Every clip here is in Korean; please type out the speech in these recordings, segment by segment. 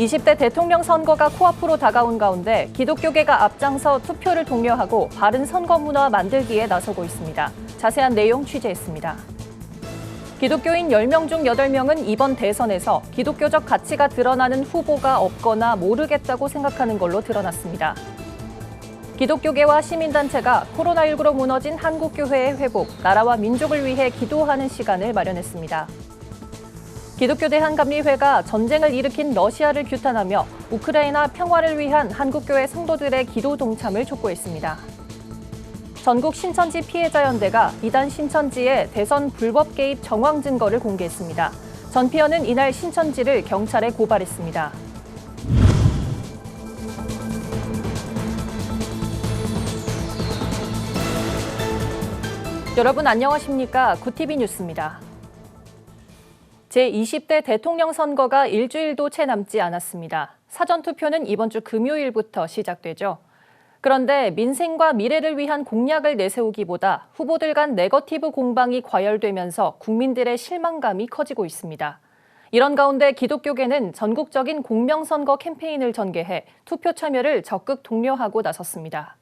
20대 대통령 선거가 코앞으로 다가온 가운데 기독교계가 앞장서 투표를 독려하고 바른 선거 문화 만들기에 나서고 있습니다. 자세한 내용 취재했습니다. 기독교인 10명 중 8명은 이번 대선에서 기독교적 가치가 드러나는 후보가 없거나 모르겠다고 생각하는 걸로 드러났습니다. 기독교계와 시민단체가 코로나19로 무너진 한국교회의 회복, 나라와 민족을 위해 기도하는 시간을 마련했습니다. 기독교 대 한감리회가 전쟁을 일으킨 러시아를 규탄하며 우크라이나 평화를 위한 한국교회 성도들의 기도 동참을 촉구했습니다. 전국 신천지 피해자연대가 이단 신천지의 대선 불법 개입 정황 증거를 공개했습니다. 전 피어는 이날 신천지를 경찰에 고발했습니다. 여러분 안녕하십니까? 구티비 뉴스입니다. 제20대 대통령 선거가 일주일도 채 남지 않았습니다. 사전투표는 이번 주 금요일부터 시작되죠. 그런데 민생과 미래를 위한 공약을 내세우기보다 후보들 간 네거티브 공방이 과열되면서 국민들의 실망감이 커지고 있습니다. 이런 가운데 기독교계는 전국적인 공명선거 캠페인을 전개해 투표 참여를 적극 독려하고 나섰습니다.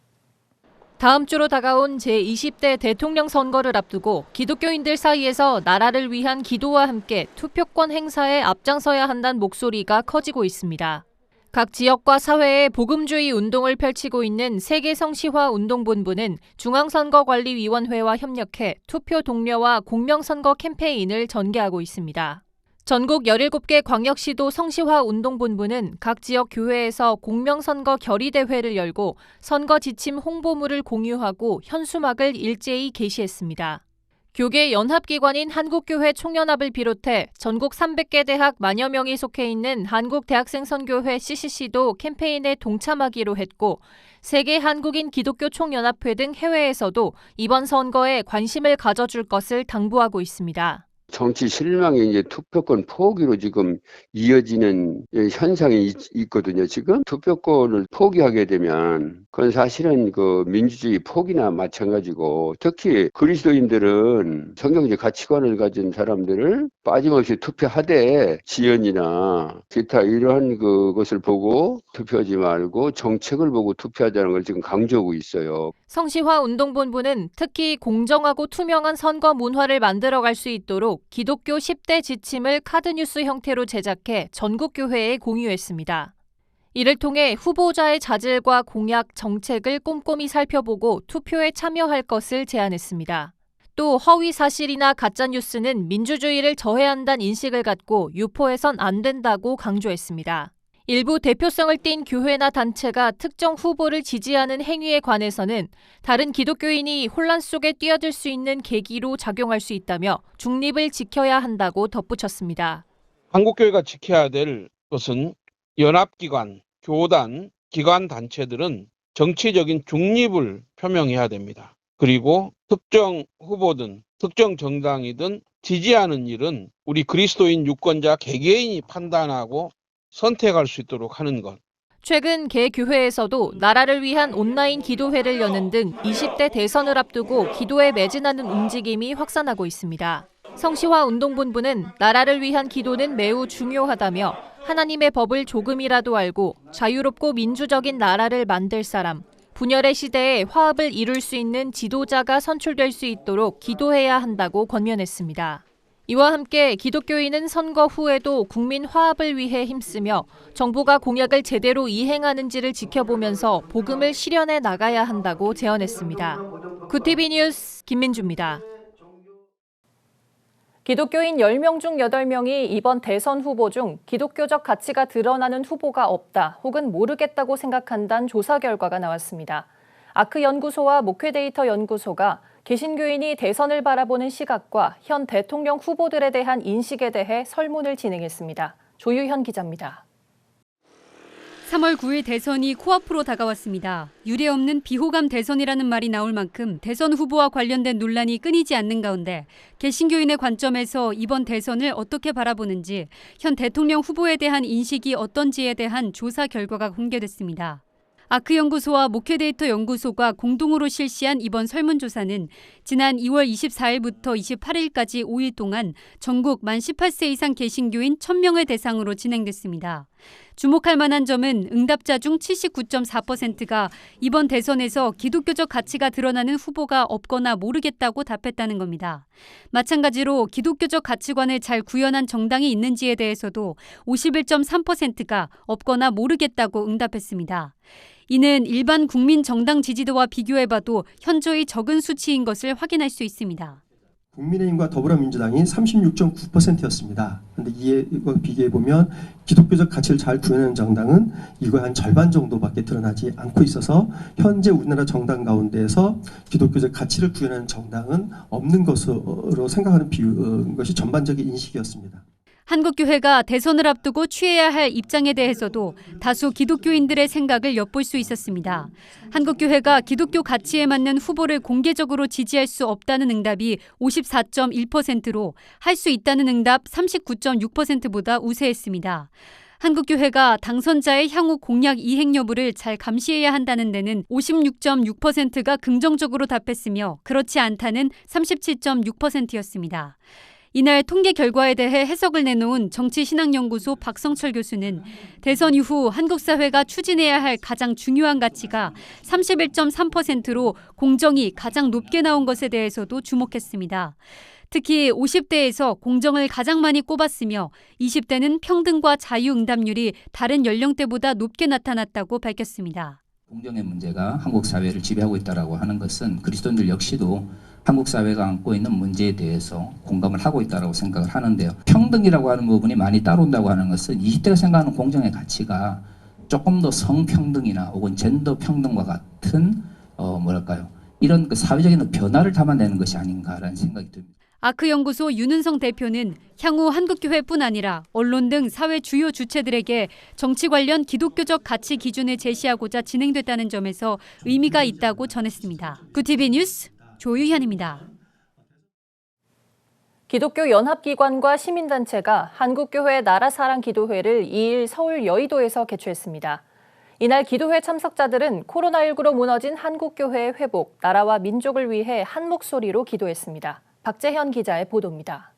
다음 주로 다가온 제20대 대통령 선거를 앞두고 기독교인들 사이에서 나라를 위한 기도와 함께 투표권 행사에 앞장서야 한다는 목소리가 커지고 있습니다. 각 지역과 사회에 복음주의 운동을 펼치고 있는 세계성시화 운동본부는 중앙선거관리위원회와 협력해 투표 독려와 공명선거 캠페인을 전개하고 있습니다. 전국 17개 광역시도 성시화 운동본부는 각 지역 교회에서 공명선거 결의대회를 열고 선거 지침 홍보물을 공유하고 현수막을 일제히 게시했습니다. 교계 연합기관인 한국교회 총연합을 비롯해 전국 300개 대학 만여 명이 속해 있는 한국대학생선교회 CCC도 캠페인에 동참하기로 했고 세계 한국인 기독교 총연합회 등 해외에서도 이번 선거에 관심을 가져줄 것을 당부하고 있습니다. 정치 실망이 이제 투표권 포기로 지금 이어지는 현상이 있, 있거든요. 지금 투표권을 포기하게 되면 그건 사실은 그 민주주의 포기나 마찬가지고 특히 그리스도인들은 성경적 가치관을 가진 사람들을 빠짐없이 투표하되 지연이나 기타 이러한 그것을 보고 투표하지 말고 정책을 보고 투표하자는 걸 지금 강조하고 있어요. 성시화 운동본부는 특히 공정하고 투명한 선거 문화를 만들어갈 수 있도록 기독교 10대 지침을 카드뉴스 형태로 제작해 전국 교회에 공유했습니다. 이를 통해 후보자의 자질과 공약, 정책을 꼼꼼히 살펴보고 투표에 참여할 것을 제안했습니다. 또 허위 사실이나 가짜 뉴스는 민주주의를 저해한다는 인식을 갖고 유포해선 안 된다고 강조했습니다. 일부 대표성을 띈 교회나 단체가 특정 후보를 지지하는 행위에 관해서는 다른 기독교인이 혼란 속에 뛰어들 수 있는 계기로 작용할 수 있다며 중립을 지켜야 한다고 덧붙였습니다. 한국교회가 지켜야 될 것은 연합기관, 교단, 기관 단체들은 정치적인 중립을 표명해야 됩니다. 그리고 특정 후보든 특정 정당이든 지지하는 일은 우리 그리스도인 유권자 개개인이 판단하고 선택할 수 있도록 하는 것. 최근 개 교회에서도 나라를 위한 온라인 기도회를 여는 등 20대 대선을 앞두고 기도에 매진하는 움직임이 확산하고 있습니다. 성시화 운동본부는 나라를 위한 기도는 매우 중요하다며 하나님의 법을 조금이라도 알고 자유롭고 민주적인 나라를 만들 사람, 분열의 시대에 화합을 이룰 수 있는 지도자가 선출될 수 있도록 기도해야 한다고 권면했습니다. 이와 함께 기독교인은 선거 후에도 국민 화합을 위해 힘쓰며 정부가 공약을 제대로 이행하는지를 지켜보면서 복음을 실현해 나가야 한다고 제언했습니다. 구티비 뉴스 김민주입니다. 기독교인 10명 중 8명이 이번 대선 후보 중 기독교적 가치가 드러나는 후보가 없다 혹은 모르겠다고 생각한다는 조사 결과가 나왔습니다. 아크 연구소와 목회 데이터 연구소가 개신교인이 대선을 바라보는 시각과 현 대통령 후보들에 대한 인식에 대해 설문을 진행했습니다. 조유현 기자입니다. 3월 9일 대선이 코앞으로 다가왔습니다. 유례 없는 비호감 대선이라는 말이 나올 만큼 대선 후보와 관련된 논란이 끊이지 않는 가운데 개신교인의 관점에서 이번 대선을 어떻게 바라보는지 현 대통령 후보에 대한 인식이 어떤지에 대한 조사 결과가 공개됐습니다. 아크 연구소와 목회데이터 연구소가 공동으로 실시한 이번 설문조사는 지난 2월 24일부터 28일까지 5일 동안 전국 만 18세 이상 개신교인 1000명을 대상으로 진행됐습니다. 주목할 만한 점은 응답자 중 79.4%가 이번 대선에서 기독교적 가치가 드러나는 후보가 없거나 모르겠다고 답했다는 겁니다. 마찬가지로 기독교적 가치관을 잘 구현한 정당이 있는지에 대해서도 51.3%가 없거나 모르겠다고 응답했습니다. 이는 일반 국민 정당 지지도와 비교해봐도 현저히 적은 수치인 것을 확인할 수 있습니다. 국민의힘과 더불어민주당이 36.9%였습니다. 그런데 이와 비교해 보면 기독교적 가치를 잘 구현하는 정당은 이거의 한 절반 정도밖에 드러나지 않고 있어서 현재 우리나라 정당 가운데에서 기독교적 가치를 구현하는 정당은 없는 것으로 생각하는 비유, 어, 것이 전반적인 인식이었습니다. 한국교회가 대선을 앞두고 취해야 할 입장에 대해서도 다수 기독교인들의 생각을 엿볼 수 있었습니다. 한국교회가 기독교 가치에 맞는 후보를 공개적으로 지지할 수 없다는 응답이 54.1%로 할 수 있다는 응답 39.6%보다 우세했습니다. 한국교회가 당선자의 향후 공약 이행 여부를 잘 감시해야 한다는 데는 56.6%가 긍정적으로 답했으며 그렇지 않다는 37.6%였습니다. 이날 통계 결과에 대해 해석을 내놓은 정치신학연구소 박성철 교수는 대선 이후 한국 사회가 추진해야 할 가장 중요한 가치가 31.3%로 공정이 가장 높게 나온 것에 대해서도 주목했습니다. 특히 50대에서 공정을 가장 많이 꼽았으며 20대는 평등과 자유 응답률이 다른 연령대보다 높게 나타났다고 밝혔습니다. 공정의 문제가 한국 사회를 지배하고 있다라고 하는 것은 그리스도인들 역시도 한국 사회가 안고 있는 문제에 대해서 공감을 하고 있다라고 생각을 하는데요. 평등이라고 하는 부분이 많이 따라온다고 하는 것은 20대가 생각하는 공정의 가치가 조금 더 성평등이나 혹은 젠더 평등과 같은 어 뭐랄까요 이런 그 사회적인 변화를 담아내는 것이 아닌가라는 생각이 듭니다. 아크 연구소 윤은성 대표는 향후 한국교회뿐 아니라 언론 등 사회 주요 주체들에게 정치 관련 기독교적 가치 기준을 제시하고자 진행됐다는 점에서 의미가 있다고 전했습니다. 구티비 뉴스 조유현입니다. 기독교 연합기관과 시민단체가 한국교회 나라사랑 기도회를 2일 서울 여의도에서 개최했습니다. 이날 기도회 참석자들은 코로나19로 무너진 한국교회의 회복, 나라와 민족을 위해 한 목소리로 기도했습니다. 박재현 기자의 보도입니다.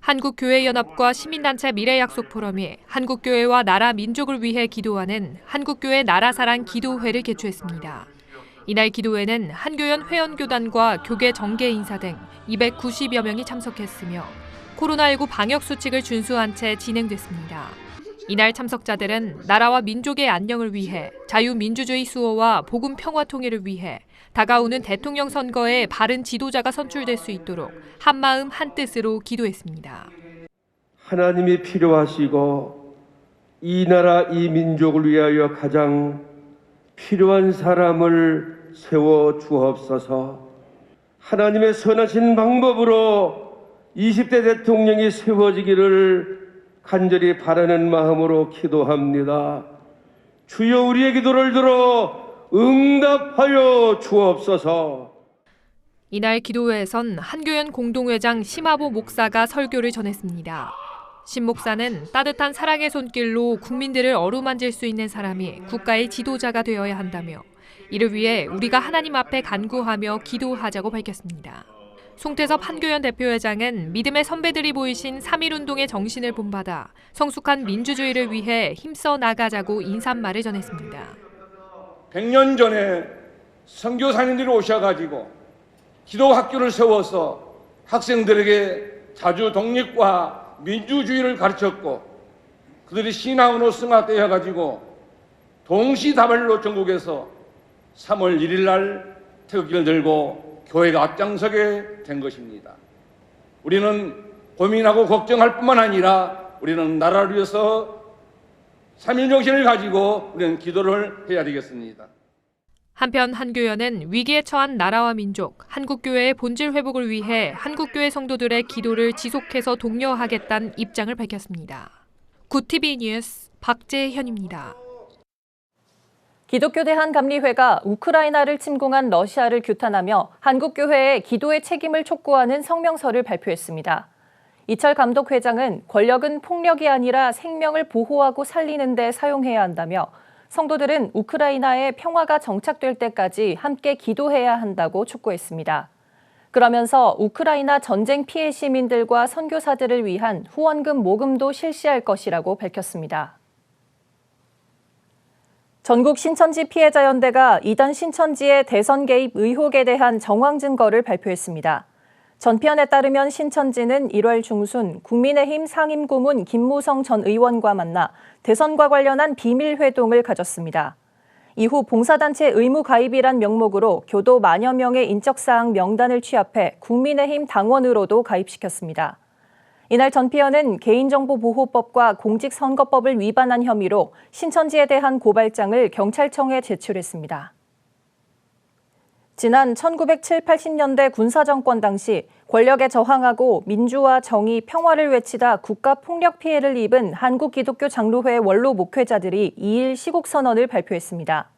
한국교회연합과 시민단체 미래약속 포럼이 한국교회와 나라 민족을 위해 기도하는 한국교회 나라사랑 기도회를 개최했습니다. 이날 기도회는 한교연 회원교단과 교계 정계 인사 등 290여 명이 참석했으며 코로나19 방역 수칙을 준수한 채 진행됐습니다. 이날 참석자들은 나라와 민족의 안녕을 위해 자유민주주의 수호와 복음 평화 통일을 위해 다가오는 대통령 선거에 바른 지도자가 선출될 수 있도록 한마음 한뜻으로 기도했습니다. 하나님이 필요하시고 이 나라 이 민족을 위하여 가장 필요한 사람을 세워 주옵소서. 하나님의 선하신 방법으로 20대 대통령이 세워지기를 간절히 바라는 마음으로 기도합니다. 주여 우리의 기도를 들어 응답하여 주옵소서. 이날 기도회에선 한교연 공동회장 심하보 목사가 설교를 전했습니다. 심 목사는 따뜻한 사랑의 손길로 국민들을 어루만질 수 있는 사람이 국가의 지도자가 되어야 한다며 이를 위해 우리가 하나님 앞에 간구하며 기도하자고 밝혔습니다. 송태섭 한교연 대표회장은 믿음의 선배들이 보이신 3.1운동의 정신을 본받아 성숙한 민주주의를 위해 힘써 나가자고 인사말을 전했습니다. 100년 전에 선교사님들이 오셔가지고 기도 학교를 세워서 학생들에게 자주 독립과 민주주의를 가르쳤고 그들이 신앙으로 승화되어 가지고 동시다발로 전국에서 3월 1일 날 태극기를 들고 교회가 앞장서게 된 것입니다. 우리는 고민하고 걱정할 뿐만 아니라 우리는 나라를 위해서 3일 정신을 가지고 우리는 기도를 해야 되겠습니다. 한편 한교연은 위기에 처한 나라와 민족, 한국교회의 본질 회복을 위해 한국교회 성도들의 기도를 지속해서 독려하겠다는 입장을 밝혔습니다. 구티비 뉴스 박재현입니다. 기독교 대한 감리회가 우크라이나를 침공한 러시아를 규탄하며 한국 교회의 기도의 책임을 촉구하는 성명서를 발표했습니다. 이철 감독 회장은 권력은 폭력이 아니라 생명을 보호하고 살리는 데 사용해야 한다며 성도들은 우크라이나의 평화가 정착될 때까지 함께 기도해야 한다고 촉구했습니다. 그러면서 우크라이나 전쟁 피해 시민들과 선교사들을 위한 후원금 모금도 실시할 것이라고 밝혔습니다. 전국 신천지 피해자 연대가 이단 신천지의 대선 개입 의혹에 대한 정황 증거를 발표했습니다. 전편에 따르면 신천지는 1월 중순 국민의힘 상임고문 김무성 전 의원과 만나 대선과 관련한 비밀 회동을 가졌습니다. 이후 봉사단체 의무 가입이란 명목으로 교도 만여 명의 인적사항 명단을 취합해 국민의힘 당원으로도 가입시켰습니다. 이날 전 피어는 개인정보보호법과 공직선거법을 위반한 혐의로 신천지에 대한 고발장을 경찰청에 제출했습니다. 지난 1970, 80년대 군사정권 당시 권력에 저항하고 민주화, 정의, 평화를 외치다 국가 폭력 피해를 입은 한국기독교 장로회 원로 목회자들이 2일 시국선언을 발표했습니다.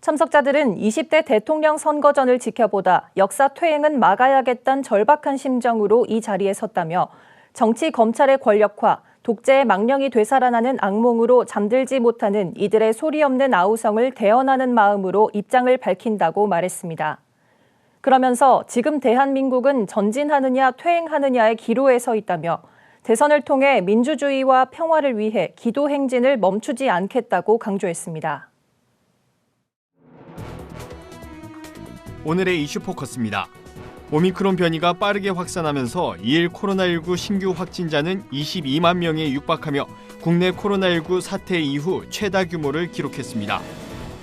참석자들은 20대 대통령 선거전을 지켜보다 역사 퇴행은 막아야겠다는 절박한 심정으로 이 자리에 섰다며 정치 검찰의 권력화, 독재의 망령이 되살아나는 악몽으로 잠들지 못하는 이들의 소리 없는 아우성을 대언하는 마음으로 입장을 밝힌다고 말했습니다. 그러면서 지금 대한민국은 전진하느냐 퇴행하느냐의 기로에 서 있다며 대선을 통해 민주주의와 평화를 위해 기도 행진을 멈추지 않겠다고 강조했습니다. 오늘의 이슈 포커스입니다. 오미크론 변이가 빠르게 확산하면서 2일 코로나19 신규 확진자는 22만 명에 육박하며 국내 코로나19 사태 이후 최다 규모를 기록했습니다.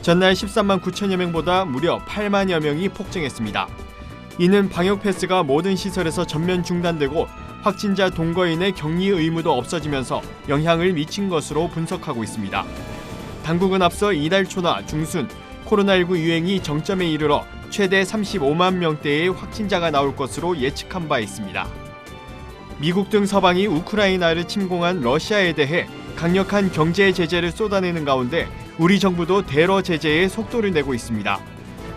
전날 13만 9천여 명보다 무려 8만여 명이 폭증했습니다. 이는 방역 패스가 모든 시설에서 전면 중단되고 확진자 동거인의 격리 의무도 없어지면서 영향을 미친 것으로 분석하고 있습니다. 당국은 앞서 이달 초나 중순 코로나19 유행이 정점에 이르러 최대 35만 명대의 확진자가 나올 것으로 예측한 바 있습니다. 미국 등 서방이 우크라이나를 침공한 러시아에 대해 강력한 경제 제재를 쏟아내는 가운데 우리 정부도 대러 제재에 속도를 내고 있습니다.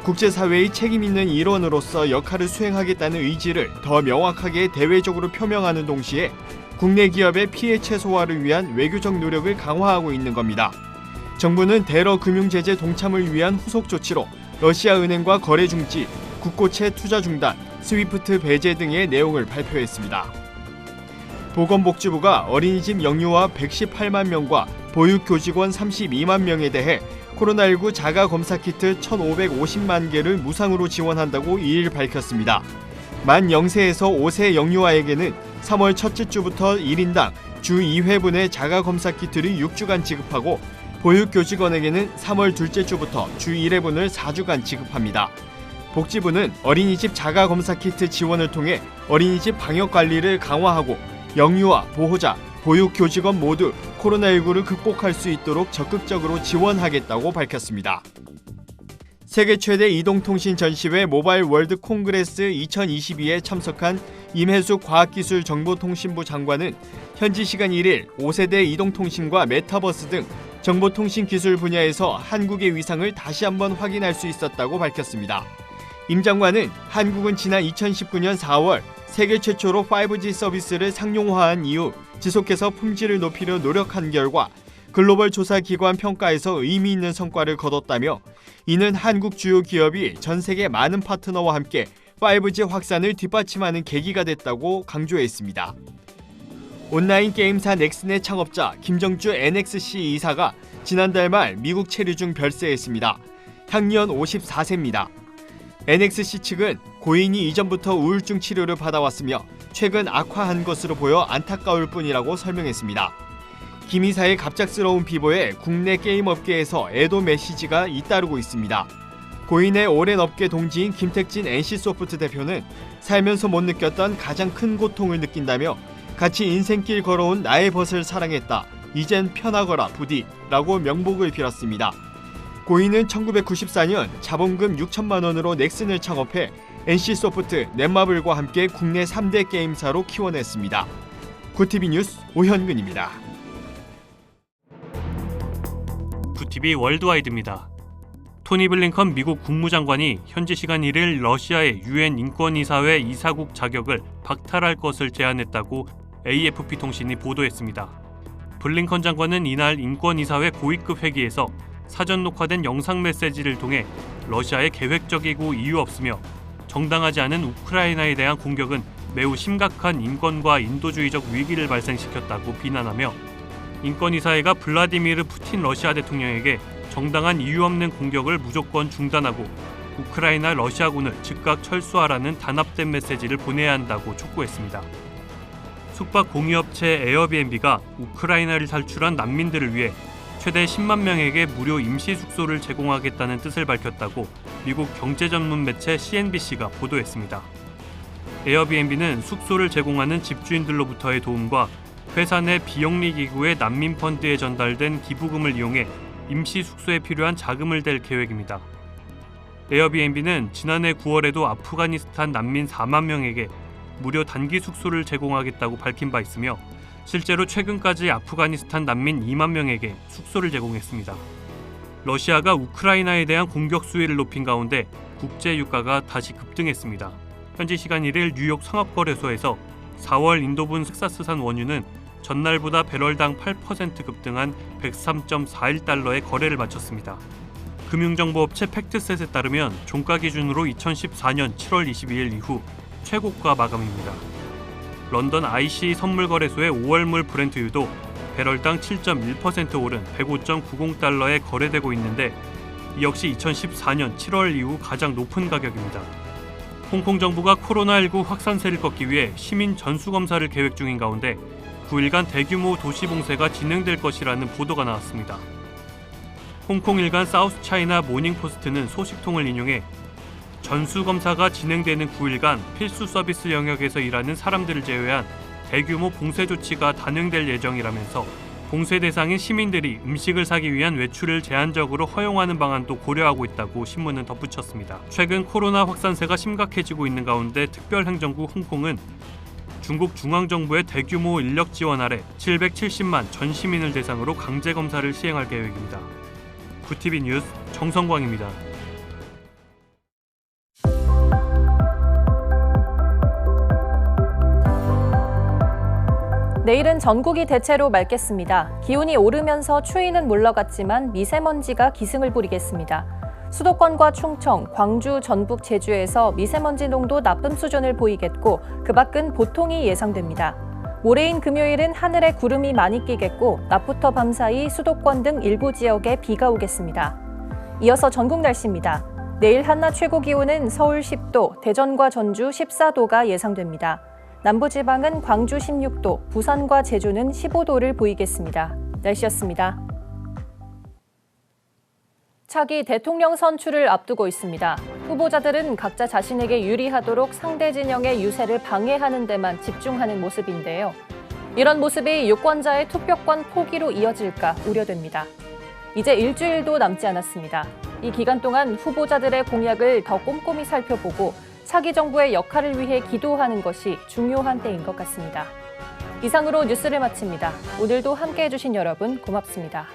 국제사회의 책임 있는 일원으로서 역할을 수행하겠다는 의지를 더 명확하게 대외적으로 표명하는 동시에 국내 기업의 피해 최소화를 위한 외교적 노력을 강화하고 있는 겁니다. 정부는 대러 금융 제재 동참을 위한 후속 조치로 러시아 은행과 거래 중지, 국고채 투자 중단, 스위프트 배제 등의 내용을 발표했습니다. 보건복지부가 어린이집 영유아 118만 명과 보육 교직원 32만 명에 대해 코로나19 자가 검사 키트 1,550만 개를 무상으로 지원한다고 2일 밝혔습니다. 만 0세에서 5세 영유아에게는 3월 첫째 주부터 1인당 주 2회분의 자가 검사 키트를 6주간 지급하고 보육 교직원에게는 3월 둘째 주부터 주 1회분을 4주간 지급합니다. 복지부는 어린이집 자가 검사 키트 지원을 통해 어린이집 방역 관리를 강화하고 영유아, 보호자, 보육 교직원 모두 코로나19를 극복할 수 있도록 적극적으로 지원하겠다고 밝혔습니다. 세계 최대 이동통신 전시회 모바일 월드 콩그레스 2022에 참석한 임혜숙 과학기술정보통신부 장관은 현지 시간 1일 5세대 이동통신과 메타버스 등 정보통신 기술 분야에서 한국의 위상을 다시 한번 확인할 수 있었다고 밝혔습니다. 임 장관은 한국은 지난 2019년 4월 세계 최초로 5G 서비스를 상용화한 이후 지속해서 품질을 높이려 노력한 결과 글로벌 조사 기관 평가에서 의미 있는 성과를 거뒀다며 이는 한국 주요 기업이 전 세계 많은 파트너와 함께 5G 확산을 뒷받침하는 계기가 됐다고 강조했습니다. 온라인 게임사 넥슨의 창업자 김정주 NXC 이사가 지난달 말 미국 체류 중 별세했습니다. 향년 54세입니다. NXC 측은 고인이 이전부터 우울증 치료를 받아왔으며 최근 악화한 것으로 보여 안타까울 뿐이라고 설명했습니다. 김 이사의 갑작스러운 비보에 국내 게임 업계에서 애도 메시지가 잇따르고 있습니다. 고인의 오랜 업계 동지인 김택진 NC소프트 대표는 살면서 못 느꼈던 가장 큰 고통을 느낀다며 같이 인생길 걸어온 나의 벗을 사랑했다. 이젠 편하거라 부디 라고 명복을 빌었습니다. 고인은 1994년 자본금 6천만 원으로 넥슨을 창업해 NC소프트, 넷마블과 함께 국내 3대 게임사로 키워냈습니다. 구티비 뉴스 오현근입니다. 구티비 월드와이드입니다. 토니 블링컨 미국 국무장관이 현지 시간 1일 러시아의 유엔 인권이사회 이사국 자격을 박탈할 것을 제안했다고 AFP 통신이 보도했습니다. 블링컨 장관은 이날 인권이사회 고위급 회기에서 사전 녹화된 영상 메시지를 통해 러시아에 계획적이고 이유 없으며 정당하지 않은 우크라이나에 대한 공격은 매우 심각한 인권과 인도주의적 위기를 발생시켰다고 비난하며 인권이사회가 블라디미르 푸틴 러시아 대통령에게 정당한 이유 없는 공격을 무조건 중단하고 우크라이나 러시아군을 즉각 철수하라는 단합된 메시지를 보내야 한다고 촉구했습니다. 숙박 공유업체 에어비앤비가 우크라이나를 탈출한 난민들을 위해 최대 10만 명에게 무료 임시 숙소를 제공하겠다는 뜻을 밝혔다고 미국 경제 전문 매체 CNBC가 보도했습니다. 에어비앤비는 숙소를 제공하는 집주인들로부터의 도움과 회사 내 비영리 기구의 난민 펀드에 전달된 기부금을 이용해 임시 숙소에 필요한 자금을 댈 계획입니다. 에어비앤비는 지난해 9월에도 아프가니스탄 난민 4만 명에게 무료 단기 숙소를 제공하겠다고 밝힌 바 있으며 실제로 최근까지 아프가니스탄 난민 2만 명에게 숙소를 제공했습니다. 러시아가 우크라이나에 대한 공격 수위를 높인 가운데 국제 유가가 다시 급등했습니다. 현지 시간 1일 뉴욕 상업거래소에서 4월 인도분 텍사스산 원유는 전날보다 배럴당 8% 급등한 103.41달러에 거래를 마쳤습니다. 금융정보업체 팩트셋에 따르면 종가 기준으로 2014년 7월 22일 이후 최고가 마감입니다. 런던 IC 선물거래소의 5월물 브렌트유도 배럴당 7.1% 오른 105.90달러에 거래되고 있는데 이 역시 2014년 7월 이후 가장 높은 가격입니다. 홍콩 정부가 코로나19 확산세를 꺾기 위해 시민 전수검사를 계획 중인 가운데 9일간 대규모 도시 봉쇄가 진행될 것이라는 보도가 나왔습니다. 홍콩 일간 사우스 차이나 모닝포스트는 소식통을 인용해 전수검사가 진행되는 9일간 필수 서비스 영역에서 일하는 사람들을 제외한 대규모 봉쇄 조치가 단행될 예정이라면서 봉쇄 대상인 시민들이 음식을 사기 위한 외출을 제한적으로 허용하는 방안도 고려하고 있다고 신문은 덧붙였습니다. 최근 코로나 확산세가 심각해지고 있는 가운데 특별행정구 홍콩은 중국 중앙정부의 대규모 인력 지원 아래 770만 전 시민을 대상으로 강제 검사를 시행할 계획입니다. 구티비 뉴스 정성광입니다. 내일은 전국이 대체로 맑겠습니다. 기온이 오르면서 추위는 물러갔지만 미세먼지가 기승을 부리겠습니다. 수도권과 충청, 광주, 전북, 제주에서 미세먼지 농도 나쁨 수준을 보이겠고 그 밖은 보통이 예상됩니다. 모레인 금요일은 하늘에 구름이 많이 끼겠고 낮부터 밤사이 수도권 등 일부 지역에 비가 오겠습니다. 이어서 전국 날씨입니다. 내일 한낮 최고 기온은 서울 10도, 대전과 전주 14도가 예상됩니다. 남부지방은 광주 16도, 부산과 제주는 15도를 보이겠습니다. 날씨였습니다. 차기 대통령 선출을 앞두고 있습니다. 후보자들은 각자 자신에게 유리하도록 상대 진영의 유세를 방해하는 데만 집중하는 모습인데요. 이런 모습이 유권자의 투표권 포기로 이어질까 우려됩니다. 이제 일주일도 남지 않았습니다. 이 기간 동안 후보자들의 공약을 더 꼼꼼히 살펴보고 차기 정부의 역할을 위해 기도하는 것이 중요한 때인 것 같습니다. 이상으로 뉴스를 마칩니다. 오늘도 함께 해 주신 여러분 고맙습니다.